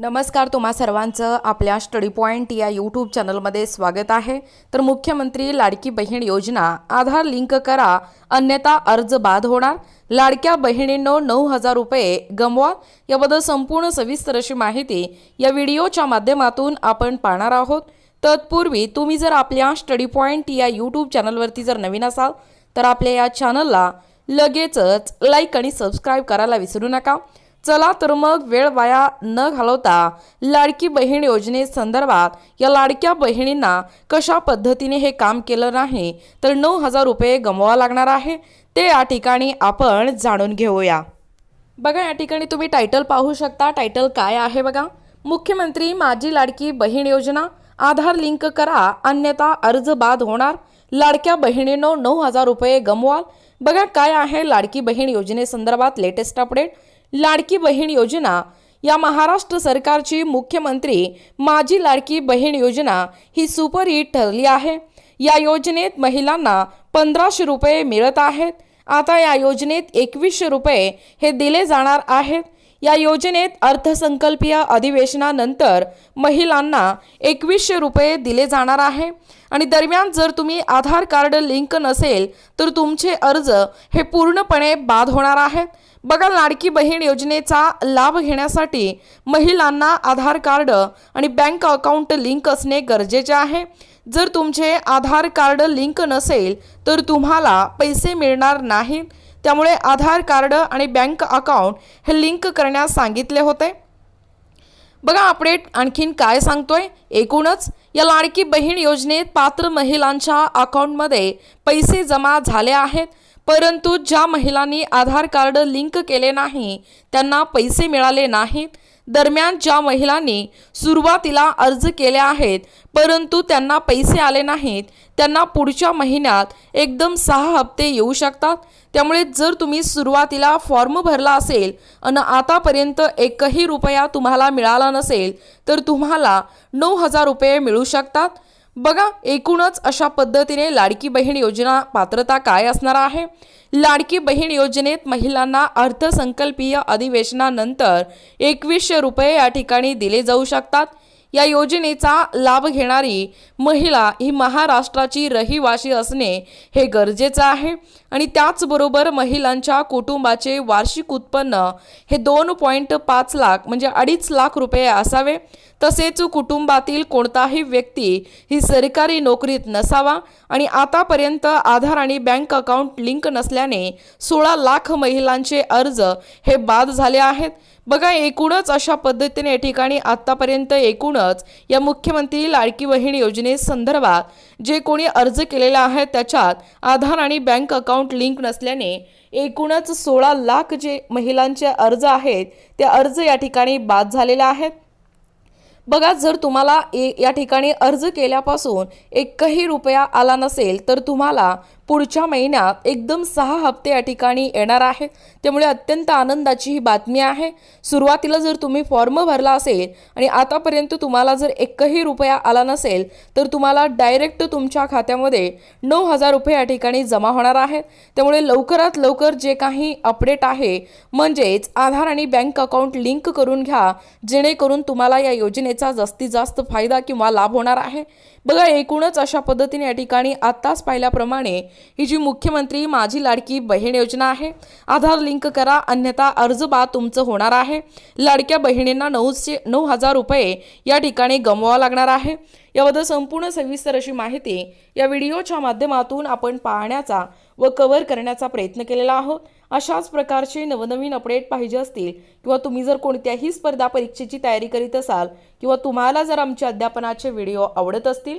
नमस्कार तुम्हा सर्वांचं आपल्या स्टडी पॉईंट या यूट्यूब चॅनलमध्ये स्वागत आहे. तर मुख्यमंत्री लाडकी बहीण योजना आधार लिंक करा अन्यथा अर्ज बाद होणार. लाडक्या बहिणींनो नऊ हजार रुपये गमवा. याबद्दल संपूर्ण सविस्तर अशी माहिती या व्हिडिओच्या माध्यमातून आपण पाहणार आहोत. तत्पूर्वी तुम्ही जर आपल्या स्टडी पॉईंट या यूट्यूब चॅनलवरती जर नवीन असाल तर आपल्या या चॅनलला लगेचच लाईक आणि सबस्क्राईब करायला विसरू नका. चला तर मग वेळ वाया न घालवता लाडकी बहीण योजनेसंदर्भात या लाडक्या बहिणींना कशा पद्धतीने हे काम केलं नाही तर नऊ हजार रुपये गमवावा लागणार आहे? ते या ठिकाणी आपण जाणून घेऊया. बघा या ठिकाणी तुम्ही टायटल पाहू शकता. टायटल काय आहे बघा? मुख्यमंत्री माझी लाडकी बहीण योजना. आधार लिंक करा. अन्यथा अर्ज बाद होणार. लाडक्या बहिणीनं नऊ हजार रुपये गमवाल. बघा काय आहे लाडकी बहीण योजनेसंदर्भात लेटेस्ट अपडेट लाडकी बहीण योजना. या महाराष्ट्र सरकारची मुख्यमंत्री माझी लाडकी बहीण योजना ही सुपरहिट ठरली आहे. या योजनेत महिलांना पंधराशे रुपये मिळत आहेत. आता या योजनेत एकवीसशे रुपये हे दिले जाणार आहेत. या योजनेत अर्थसंकल्पीय अधिवेशनानंतर महिलांना एकवीसशे रुपये दिले जाणार आहे. आणि दरम्यान जर तुम्ही आधार कार्ड लिंक नसेल तर तुमचे अर्ज हे पूर्णपणे बाद होणार आहेत बघा लाडकी बहीण योजनेचा लाभ घेण्यासाठी महिलांना आधार कार्ड आणि बँक अकाउंट लिंक असणे गरजेचे आहे. जर तुमचे आधार कार्ड लिंक नसेल तर तुम्हाला पैसे मिळणार नाहीत. त्यामुळे आधार कार्ड आणि बँक अकाउंट हे लिंक करण्यास सांगितले होते. बघा अपडेट आणखीन काय सांगतोय? एकूणच या लाडकी बहीण योजनेत पात्र महिलांच्या अकाउंटमध्ये पैसे जमा झाले आहेत. परंतु ज्या महिलांनी आधार कार्ड लिंक केले नाही त्यांना पैसे मिळाले नाहीत. दरम्यान ज्या महिलांनी सुरुवातीला अर्ज केले आहेत परंतु त्यांना पैसे आले नाहीत त्यांना पुढच्या महिन्यात एकदम सहा हप्ते येऊ शकतात. त्यामुळे जर तुम्ही सुरुवातीला फॉर्म भरला असेल आणि आतापर्यंत एकही रुपया तुम्हाला मिळाला नसेल तर तुम्हाला नऊ हजार रुपये मिळू शकतात. बघा एकूणच अशा पद्धतीने लाडकी बहीण योजना पात्रता काय असणार आहे? लाडकी बहीण योजनेत महिलांना अर्थसंकल्पीय अधिवेशनानंतर एकवीसशे रुपये या ठिकाणी दिले जाऊ शकतात. या योजनेचा लाभ घेणारी महिला ही महाराष्ट्राची रहिवाशी असणे हे गरजेचं आहे. आणि त्याचबरोबर महिलांच्या कुटुंबाचे वार्षिक उत्पन्न हे दोन पॉईंट पाच लाख म्हणजे अडीच लाख रुपये असावे. तसेच कुटुंबातील कोणताही व्यक्ती ही सरकारी नोकरीत नसावा. आणि आतापर्यंत आधार आणि बँक अकाउंट लिंक नसल्याने सोळा लाख महिलांचे अर्ज हे बाद झाले आहेत. बघा एकूणच अशा पद्धतीने या ठिकाणी आत्तापर्यंत एकूणच या मुख्यमंत्री लाडकी बहीण योजनेसंदर्भात जे कोणी अर्ज केलेला आहे त्याच्यात आधार आणि बँक अकाउंट लिंक नसल्याने एकूणच सोळा लाख जे महिलांचे अर्ज आहेत ते अर्ज या ठिकाणी बाद झालेले आहेत. बघा जर तुम्हाला ए या ठिकाणी अर्ज केल्यापासून एकही रुपया आला नसेल तर तुम्हाला पुढच्या महिन्यात एकदम सहा हप्ते या ठिकाणी येणार आहेत त्यामुळे अत्यंत आनंदाची ही बातमी आहे. सुरुवातीला जर तुम्ही फॉर्म भरला असेल आणि आतापर्यंत तुम्हाला जर एकही रुपया आला नसेल तर तुम्हाला डायरेक्ट तुमच्या खात्यामध्ये नऊ हजार रुपये या ठिकाणी जमा होणार आहेत. त्यामुळे लवकरात लवकर जे काही अपडेट आहे म्हणजेच आधार आणि बँक अकाउंट लिंक करून घ्या जेणेकरून तुम्हाला या योजनेचा जास्तीत जास्त फायदा किंवा लाभ होणार आहे. बघा एकूणच अशा पद्धतीने या ठिकाणी आत्ताच पाहिल्याप्रमाणे ही जी मुख्यमंत्री माझी लाडकी बहीण योजना आहे आधार लिंक करा अन्यथा अर्ज बा तुमचं होणार आहे. लाडक्या बहिणींना नऊशे नऊ हजार रुपये या ठिकाणी गमवावं लागणार आहे. याबद्दल संपूर्ण सविस्तर अशी माहिती या व्हिडिओच्या माध्यमातून आपण पाहण्याचा व कव्हर करण्याचा प्रयत्न केलेला आहोत. अशाच प्रकारचे नवनवीन अपडेट पाहिजे असतील किंवा तुम्ही जर कोणत्याही स्पर्धा परीक्षेची तयारी करीत असाल किंवा तुम्हाला जर आमचे अध्यापनाचे व्हिडिओ आवडत असतील